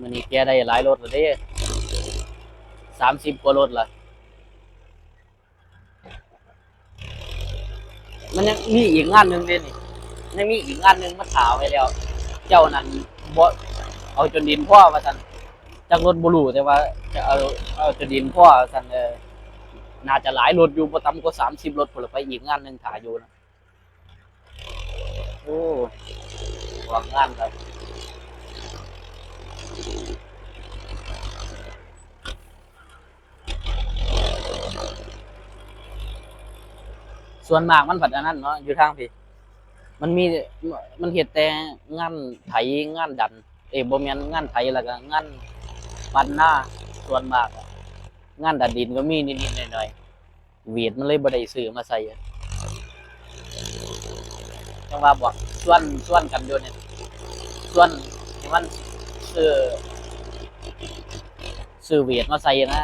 มื้อนี้แกได้หลายรถแล้วเด้สามสิบกว่ารถละมันยังมีอีกงานหนึ่งเด้นี่ยังมีอีกงานหนึ่งมาถามไว้แล้ว เจ้านั้นบ่เอาจนดินพ่อว่าซั่นจากรถบ่รู้แต่ว่าจะเอาเอาจนดินพ่อว่าซั่นเออน่าจะหลายรถอยู่บ่ต่ำกว่า30รถพุ่นลไปอีกงานหนึ่งถ่ายอยู่นะโอ้หวังงานครับ ส่วนมากมันผัดอันนั้นเนาะอยู่ทางพี่ มันมีมันเฮ็ดแต่งานไถงานดัน เอ้บ่แม่นงานไถแล้วก็งานปันหน้าส่วนมาก งานดันดินก็มีนิดๆหน่อยๆเวียดมันเลยบ่ได้ซื้อมาใส่จังว่าบอกส่วนส่วนกันอยู่เนี่ยส่วนที่มัน ซื้อซื้อเวียดมาใส่นะ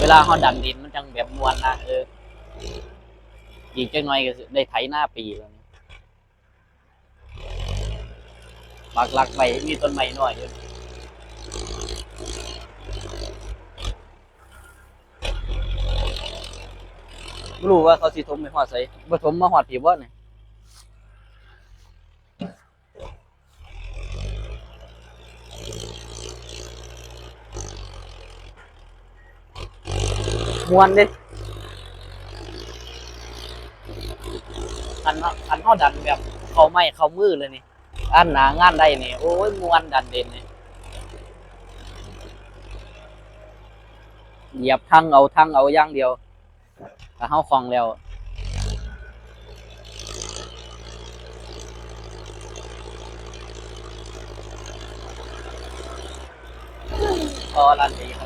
เวลาเฮาดันดินมันจังแบบมวนนะเอออีกจังหน่อยก็ได้ไถหน้าปีแล้วปากหลักไว้มีต้นไม้น้อยอยู่รู้ว่าเขาสิถมไปฮอดไสบ่ถมมาฮอดพี่บ่นี่ มวนเด้คันเฮาคันเฮาดันแบบเขาไม้เขามือเลยนี่อันหนางานได้นี่โอ้ยมวนดันเด่นนี่เหยียบทั้งเอาทั้งเอาย่างเดียวถ้าเฮาคลองแล้วพอรันดีขนาดนี้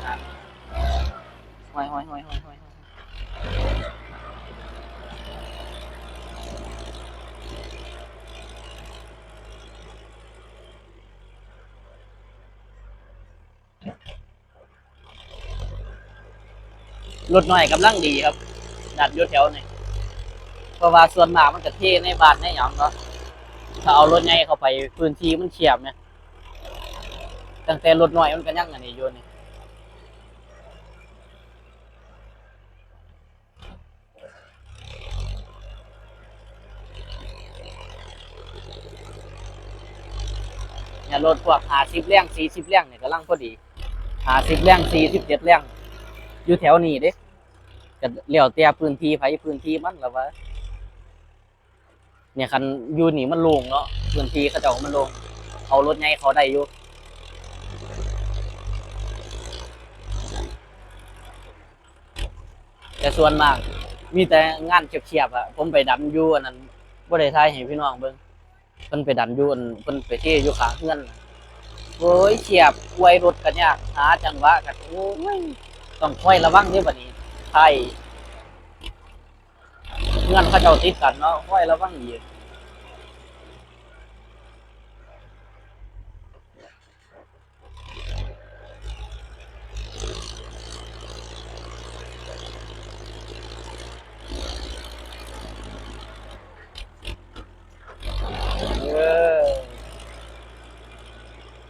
ห้อยห้อยห้อยห้อยห้อยรถน้อยกำลังดีครับดัดอยู่แถวนี่เพราะว่าส่วนมากมันจะเทในบ้านในหยังเนาะถ้าเอารถใหญ่เข้าไปพื้นที่มันเฉียบเนี่ยตั้งแต่รถน้อยมันก็ยังอันนี้อยู่นี่ เนี่ยรถพวกหาสิบแรงสี่สิบแรงเนี่ยกำลังพอดีหาสิบแรงสี่สิบเจ็ดแรงอยู่แถวนี้เด้ก็เลี้ยวแต่พื้นที่ไผพื้นที่มันแล้วว่าเนี่ยคันอยู่นี่มันโล่งเนาะพื้นที่เขาเจ้ามันโล่งเอารถใหญ่เขาได้อยู่แต่ส่วนมาก มีแต่งานเฉียบๆอะผมไปดันอยู่อันนั้นบ่ได้ทายให้พี่น้องเบิ่ง เพิ่นไปดันอยู่อันเพิ่นไปเที่อยู่ขาเฮือนโอ้ยเฉียบอวยรถกันยากหาจังหวะกันโอ้ยต้องคอยระวังนี่บัดนี้ไทยเงินเขาเจ้าติดกันเนาะคอยระวังอีก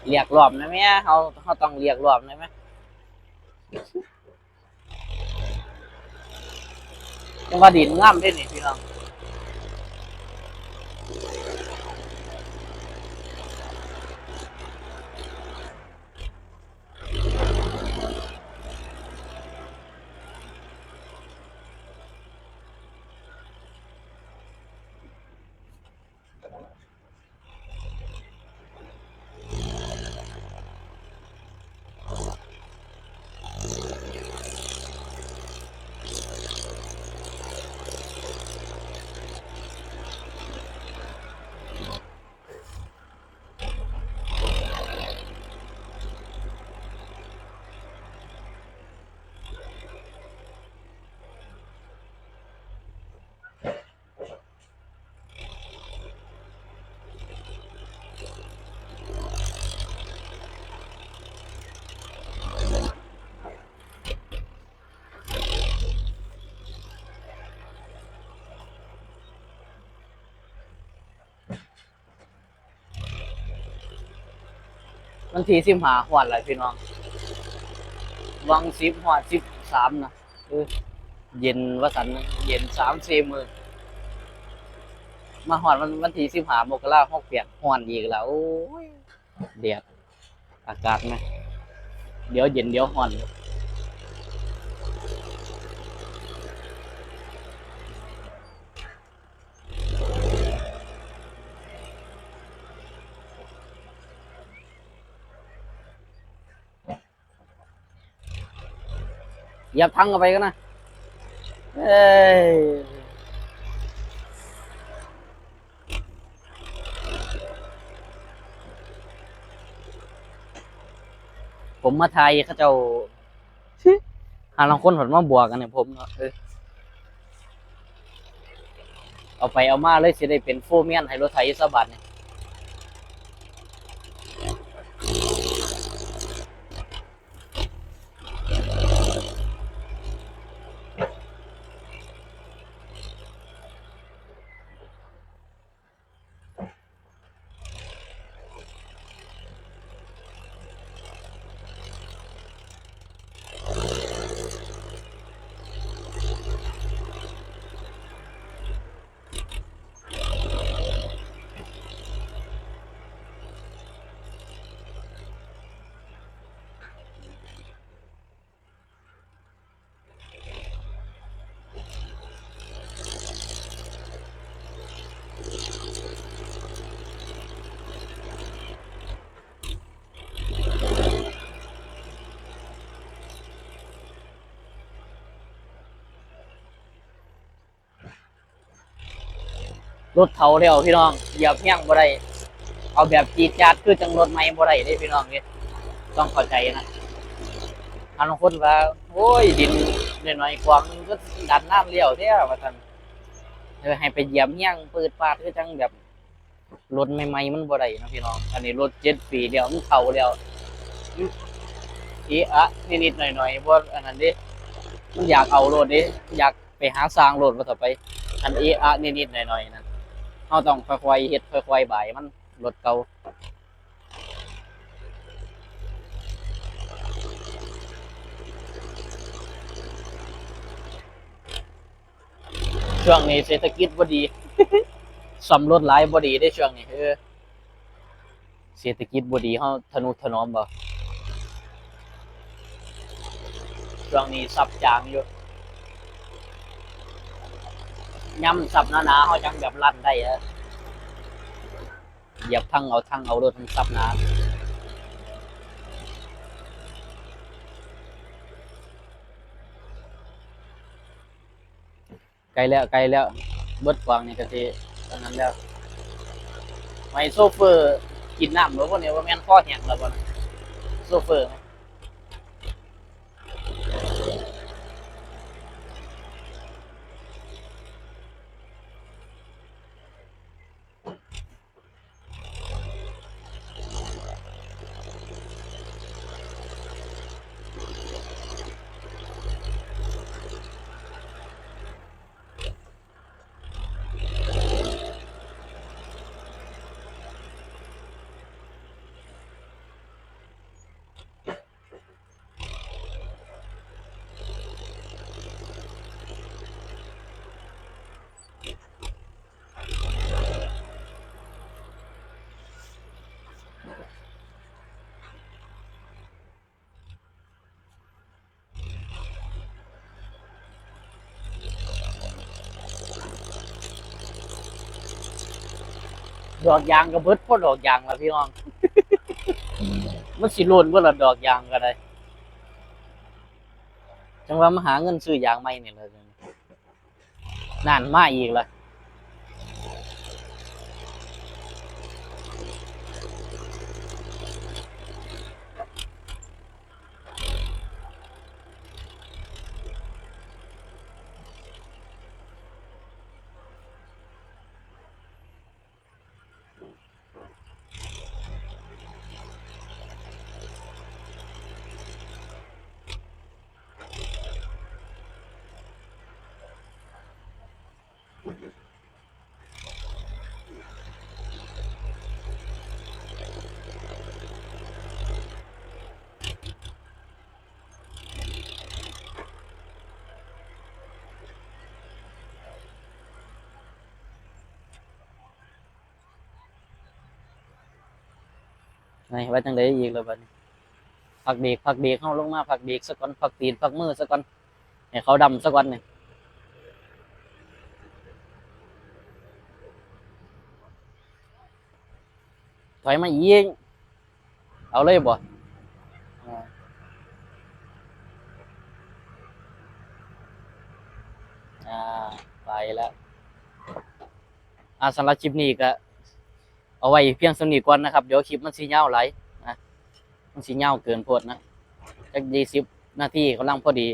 เรียกรอบนะแม่เขาเขาต้องเรียกรอบนะแม่จังว่าดินงามเด้นี่พี่น้อง วันที่สิบห้าหวดอะไรพี่น้องวังสิบหวดสิบสามนะเย็นวสันเย็นสามสี่มือมาหอดวันวันที่สิบห้ามกราหกเปียกหอนอีกแล้วเดียดอากาศไหมเดี๋ยวเย็นเดี๋ยวหอน เหยียบทั้งเข้าไปกันนะเอ้ยผมมาไทยเขาเจ้าหาลังคนผลมาบวกกันเนี่ยผมเนาะเออเอาไปเอามาเลยสิได้เป็นโฟร์เมียนให้รถไถสะบัดเนี่ย รถเถาเร็วพี่น้องเหยียบเพียงบ่ได้เอาแบบจีดจาดคือจังรถไม่บ่ได้เด้พี่น้องนี่ต้องเข้าใจนะอันบางคนว่าโอ้ยดินน้อยๆกวางก็ดันน้ำเลี้ยวแท้ว่าซั่นเออให้ไปเหยียบเฮียงปืดปาดคือจังแบบรถใหม่ๆมันบ่ได้นะพี่น้อง อันนี้รถเจ็ดปีเดียวมันเฒ่าแล้วอีอะนิดๆหน่อยๆบ่อันนั้นด้มันอยากเอารถด้อยากไปหาสร้างรถว่าต่อไป อันเอะอะนิดๆหน่อยๆนะ เราต้องค่อยๆเฮ็ดค่อยๆบายมันรถเก่าช่วงนี้เศรษฐกิจบ่ดีสำรถหลายบ่ดีได้ช่วงนี้เออเศรษฐกิจบ่ดีเฮาทนุถนอมบ่ช่วงนี้ซับจางอยู่ ย่ำสับหนาๆเขาจังแบบลั่นได้อะเหยียบทั้งเอาทั้งเอารถทั้งสับหนาไกลแล้วไกลแล้วเบิดกวางนี่ก็สิตอนนั้นแล้วไม่โซเฟอร์กินน้ำหรือว่าเนี่ยว่าแม่นข้อแห้งแล้วบ่โซเฟอร์ไหม ดอกยางก็เบิดเพราะดอกยางละพี่น้อง มันสิโลนเมื่อละดอกยางก็ได้จังว่ามาหาเงินซื้อยางใหม่นี่เลยนานมาอีกละ นว่าจังไดอีกแล้วบัดนี้พักเบรกพักเบรกเฮาลงมาพักเบรกซะก่อนพักตีนพักมือซะก่อนให้เขาดำซะก่อนนี่ถอยมาอีกเอาเลยบ่อ่าอ่าไปแล้วอ่าสำหรับคลิปนี้ก็ เอาไว้เพียงสนิทก่อนนะครับ เดี๋ยวคลิปมันสีเงาไหลายนะมันสีเงาเกินพอดนะจักยี่สิบนาทีกำลังพอดี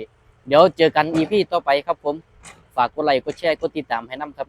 เดี๋ยวเจอกันอีพีต่อไปครับผม ฝากกดไลค์กดแชร์กดติดตามให้น้ำครับ